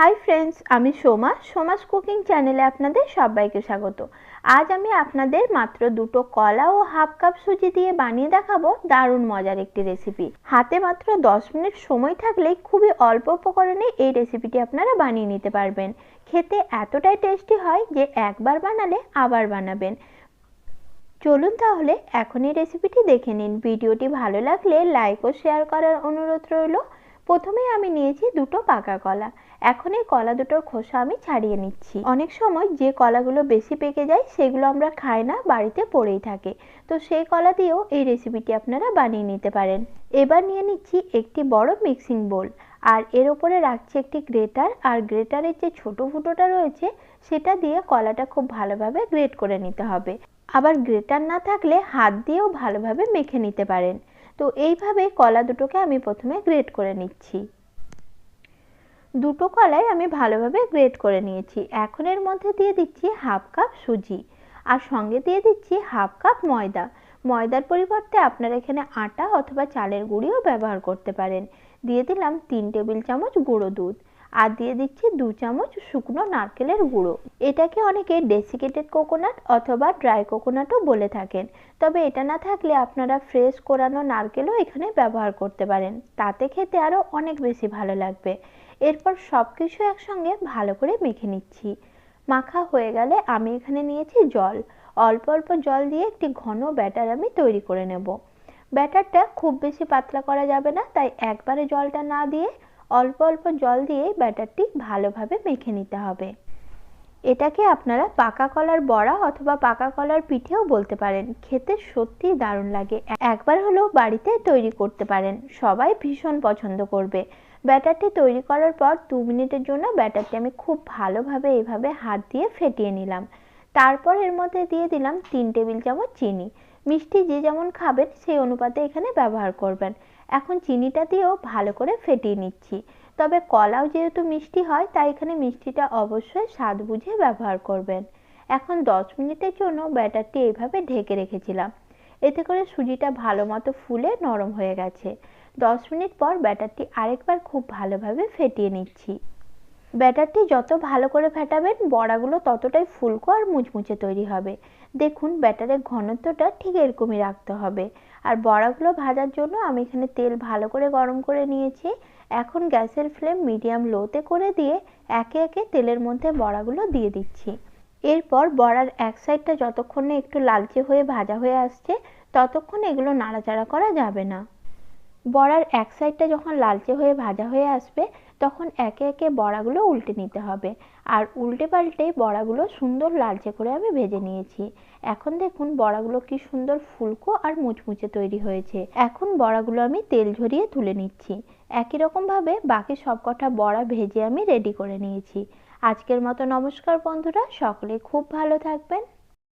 Hi friends আমি Soma. Soma's cooking চ্যানেলে আপনাদের সবাইকে স্বাগত। আজ আমি আপনাদের মাত্র দুটো কলা ও হাফ কাপ সুজি দিয়ে বানিয়ে দেখাবো দারুণ মজার একটি রেসিপি হাতে মাত্র দশ মিনিট সময় থাকলেই খুবই অল্প উপকরণে এই রেসিপিটি আপনারা বানিয়ে নিতে পারবেন। খেতে এতটাই টেস্টি হয় যে একবার বানালে আবার বানাবেন। চলুন তাহলে এখন এই রেসিপিটি দেখে নিন। ভিডিওটি ভালো লাগলে লাইক ও শেয়ার করার অনুরোধ রইল। প্রথমে আমি নিয়েছি দুটো পাকা কলা। এখন এই কলা দুটোর খোসা আমি ছাড়িয়ে নিচ্ছি। অনেক সময় যে কলাগুলো বেশি পেকে যায়, সেগুলো আমরা খাই না, বাড়িতে পড়েই থাকে। তো সেই কলা দিয়েও এই রেসিপিটি আপনারা বানিয়ে নিতে পারেন। এবার নিয়ে নিচ্ছি একটি বড় মিক্সিং বোল আর এর ওপরে রাখছি একটি গ্রেটার আর গ্রেটারের যে ছোট ফুটোটা রয়েছে, সেটা দিয়ে কলাটা খুব ভালোভাবে গ্রেট করে নিতে হবে। আবার গ্রেটার না থাকলে হাত দিয়েও ভালোভাবে মেখে নিতে পারেন। তো এইভাবে কলা দুটোকে আমি প্রথমে গ্রেট করে নিচ্ছি। দুটো কলাই আমি ভালোভাবে গ্রেট করে নিয়েছি। এখন এর মধ্যে দিয়ে দিচ্ছি হাফ কাপ সুজি আর সঙ্গে দিয়ে দিচ্ছি হাফ কাপ ময়দা। ময়দার পরিবর্তে আপনারা এখানে আটা অথবা চালের গুঁড়িও ব্যবহার করতে পারেন। দিয়ে দিলাম তিন টেবিল চামচ গুঁড়ো দুধ। আর দিয়ে দিচ্ছি দু চামচ শুকনো নারকেলের গুঁড়ো। এটাকে অনেকে ডেসিকেটেড কোকোনাট অথবা ড্রাই কোকোনাটও বলে থাকেন। তবে এটা না থাকলে আপনারা ফ্রেশ কোরানো নারকেলও এখানে ব্যবহার করতে পারেন। তাতে খেতে আরও অনেক বেশি ভালো লাগবে। এরপর সব কিছু একসঙ্গে ভালো করে মেখে নিচ্ছি। মাখা হয়ে গেলে আমি এখানে নিয়েছি জল। অল্প অল্প জল দিয়ে একটি ঘন ব্যাটার আমি তৈরি করে নেব। ব্যাটারটা খুব বেশি পাতলা করা যাবে না, তাই একবারে জলটা না দিয়ে অল্প অল্প জল দিয়ে ব্যাটারটি ভালোভাবে মেখে নিতে হবে। এটাকে আপনারা পাকা কলার বড়া অথবা পাকা কলার পিঠেও বলতে পারেন। খেতে সত্যি দারুণ লাগে। একবার হলেও বাড়িতে তৈরি করতে পারেন। সবাই ভীষণ পছন্দ করবে। ব্যাটারটি তৈরি করার পর দু মিনিটের জন্য ব্যাটারটি আমি খুব ভালোভাবে এভাবে হাত দিয়ে ফেটিয়ে নিলাম। তারপর এর মধ্যে দিয়ে দিলাম তিন টেবিল চামচ চিনি। মিষ্টি যে যেমন খাবেন সেই অনুপাতে এখানে ব্যবহার করবেন। এখন চিনিটা দিয়েও ভালো করে ফেটিয়ে নিচ্ছি। তবে কলাও যেহেতু মিষ্টি হয়, তাই এখানে মিষ্টিটা অবশ্যই স্বাদ বুঝে ব্যবহার করবেন। এখন দশ মিনিটের জন্য ব্যাটারটি এইভাবে ঢেকে রেখেছিলাম। এতে করে সুজিটা ভালো মতো ফুলে নরম হয়ে গেছে। দশ মিনিট পর ব্যাটারটি আরেকবার খুব ভালোভাবে ফেটিয়ে নিচ্ছি। ব্যাটারটি যত ভালো করে ফেটাবেন, বড়াগুলো ততটাই ফুলকো আর মুচমুচে তৈরি হবে। দেখুন, ব্যাটারের ঘনত্বটা ঠিক এরকমই রাখতে হবে। আর বড়াগুলো ভাজার জন্য আমি এখানে তেল ভালো করে গরম করে নিয়েছি। এখন গ্যাসের ফ্লেম মিডিয়াম লোতে করে দিয়ে একে একে তেলের মধ্যে বড়াগুলো দিয়ে দিচ্ছি। এরপর বড়ার এক সাইডটা যতক্ষণ একটু লালচে হয়ে ভাজা হয়ে আসছে, ততক্ষণ এগুলো নাড়াচাড়া করা যাবে না। বড়ার এক সাইডটা যখন লালচে হয়ে ভাজা হয়ে আসবে, তখন একে একে বড়াগুলো উল্টে নিতে হবে। আর উল্টে পাল্টে বড়াগুলো সুন্দর লালচে করে আমি ভেজে নিয়েছি। এখন দেখুন বড়াগুলো কি সুন্দর ফুলকো আর মুচমুচে তৈরি হয়েছে। এখন বড়াগুলো আমি তেল ঝরিয়ে তুলে নিচ্ছি। একই রকমভাবে বাকি সবকটা বড়া ভেজে আমি রেডি করে নিয়েছি। আজকের মতো নমস্কার বন্ধুরা, সকলে খুব ভালো থাকবেন।